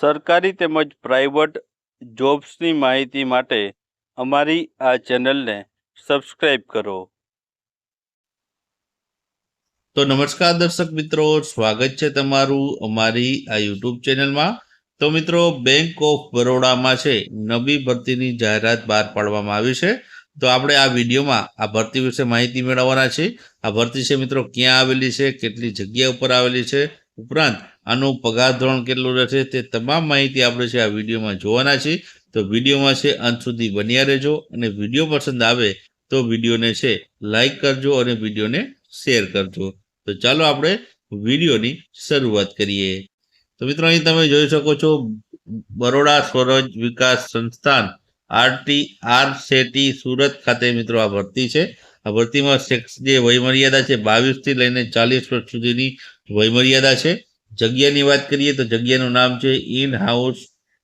સરકારી તેમજ પ્રાઇવેટ જોબ્સની માહિતી માટે અમારી આ ચેનલને સબસ્ક્રાઇબ કરો. તો નમસ્કાર દર્શક મિત્રો, સ્વાગત છે તમારું અમારી આ યુટ્યુબ ચેનલમાં. તો મિત્રો બેંક ઓફ બરોડામાં છે, નવી ભરતીની જાહેરાત બહાર પાડવામાં આવી છે. તો આપણે આ વિડીયોમાં આ ભરતી વિશે માહિતી મેળવવાના છે આ ભરતી છે મિત્રો, ક્યાં આવેલી છે, કેટલી જગ્યા ઉપર આવેલી છે ઉપરાંત આનું પગાર ધોરણ કેટલું રહેશે તે તમામ માહિતી આપણે છે આ વિડીયોમાં જોવાના છે તો વિડીયોમાં છે અંત સુધી બન્યા રહેજો અને વીડિયો પસંદ આવે તો વિડીયોને છે લાઈક કરજો અને વિડીયોને શેર કરજો. તો ચાલો આપણે વિડીયોની શરૂઆત કરીએ. તો મિત્રો અહીં તમે જોઈ શકો છો બરોડા સ્વરોજ વિકાસ સંસ્થાન આરટી આર સેટી સુરત ખાતે મિત્રો આ ભરતી છે. આ ભરતીમાં જે વયમર્યાદા છે, બાવીસથી લઈને ચાલીસ વર્ષ સુધીની વયમર્યાદા છે. જગ્યાની વાત કરીએ તો જગ્યાનું નામ છે ઇન હાઉસ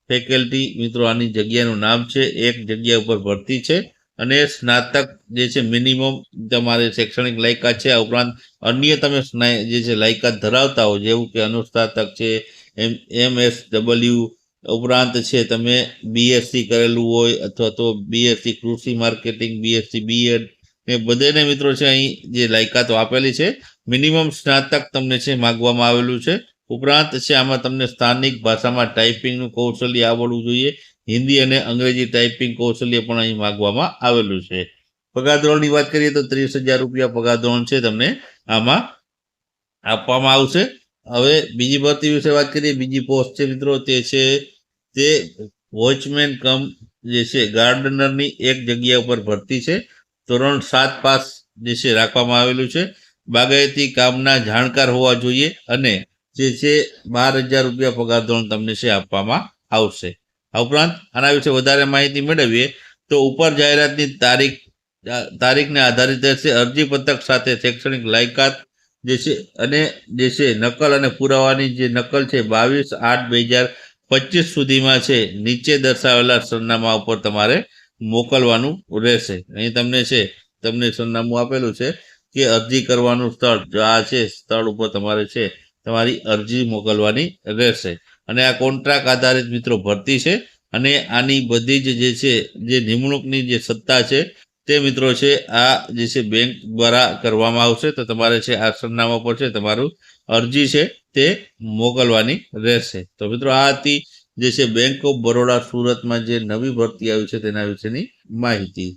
ફેકલ્ટી. મિત્રો, આની જગ્યાનું નામ છે, એક જગ્યા ઉપર ભરતી છે અને સ્નાતક જે છે, મિનિમમ તમારે શૈક્ષણિક લાયકાત છે. આ ઉપરાંત અન્ય તમે જે છે, લાયકાત ધરાવતા હો, જેવું કે અનુસ્નાતક છે, એમ એમ એસ ડબલ્યુ, ઉપરાંત છે, તમે બીએસસી કરેલું હોય અથવા તો બીએસસી કૃષિ માર્કેટિંગ બીએસસી બીએડ એ બધાને મિત્રો છે અહીં જે લાયકાતો આપેલી છે મિનિમમ સ્નાતક તમને છે માગવામાં આવેલું છે. ઉપરાંત છે આમાં તમને સ્થાનિક ભાષામાં ટાઈપિંગનું કૌશલ્ય આવડવું જોઈએ. હિન્દી અને અંગ્રેજી ટાઈપિંગ કૌશલ્ય પણ અહીં માગવામાં આવેલું છે. પગાર ધોરણની વાત કરીએ તો ત્રીસ હજાર રૂપિયા પગાર ધોરણ છે તમને આમાં આપવામાં આવશે. હવે બીજી ભરતી વિશે વાત કરીએ, બીજી પોસ્ટ છે મિત્રો, તે છે તે વોચમેન કમ જે છે ગાર્ડનરની એક જગ્યા ઉપર ભરતી છે. ધોરણ સાત પાસ જે છે રાખવામાં આવેલું છે. બાગાયતી કામના જાણકાર હોવા જોઈએ અને જે છે બાર હજાર રૂપિયા પગાર ધોરણ તમને છે આપવામાં આવશે. આ ઉપરાંત આના વિશે વધારે માહિતી મેળવીએ તો ઉપર જાહેરાતની તારીખ, તારીખને આધારિત રહેશે. અરજી પત્રક સાથે શૈક્ષણિક લાયકાત જે છે અને જે છે નકલ અને પુરાવાની જે નકલ છે બાવીસ આઠ બે હજાર પચીસ સુધીમાં છે. નીચે દર્શાવેલા સરનામા ઉપર તમારે મોકલવાનું રહેશે. અહીં તમને છે, તમને સરનામું આપેલું છે કે અરજી કરવાનું સ્થળ આ છે સ્થળ ઉપર તમારે છે, તમારી અરજી મોકલવાની રહેશે. અને આ કોન્ટ્રાક્ટ આધારિત મિત્રો ભરતી છે અને આની બધી જ જે છે, જે નિમણૂકની જે સત્તા છે તે મિત્રો છે, આ જે છે બેંક દ્વારા કરવામાં આવશે. તો તમારે છે, આ સરનામા પર છે, તમારું અરજી છે તે મોકલવાની રહેશે. તો મિત્રો આ હતી જે છે બેંક ઓફ બરોડા સુરતમાં જે નવી ભરતી આવી છે તેના વિશેની માહિતી.